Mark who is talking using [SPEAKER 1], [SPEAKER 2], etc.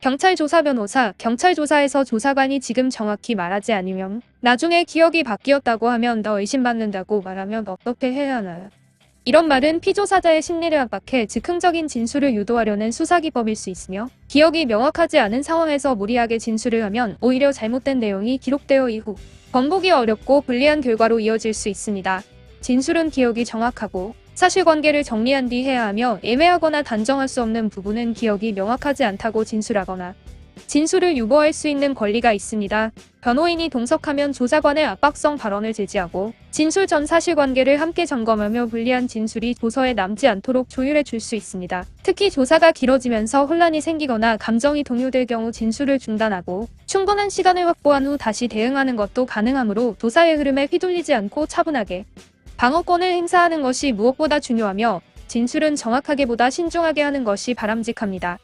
[SPEAKER 1] 경찰 조사 변호사, 경찰 조사에서 조사관이 지금 정확히 말하지 않으면 나중에 기억이 바뀌었다고 하면 너 의심받는다고 말하면 어떻게 해야 하나요? 이런 말은 피조사자의 심리를 압박해 즉흥적인 진술을 유도하려는 수사기법일 수 있으며 기억이 명확하지 않은 상황에서 무리하게 진술을 하면 오히려 잘못된 내용이 기록되어 이후 번복이 어렵고 불리한 결과로 이어질 수 있습니다. 진술은 기억이 정확하고 사실관계를 정리한 뒤 해야 하며 애매하거나 단정할 수 없는 부분은 기억이 명확하지 않다고 진술하거나 진술을 유보할 수 있는 권리가 있습니다. 변호인이 동석하면 조사관의 압박성 발언을 제지하고 진술 전 사실관계를 함께 점검하며 불리한 진술이 조서에 남지 않도록 조율해 줄 수 있습니다. 특히 조사가 길어지면서 혼란이 생기거나 감정이 동요될 경우 진술을 중단하고 충분한 시간을 확보한 후 다시 대응하는 것도 가능하므로 조사의 흐름에 휘둘리지 않고 차분하게 방어권을 행사하는 것이 무엇보다 중요하며 진술은 정확하게보다 신중하게 하는 것이 바람직합니다.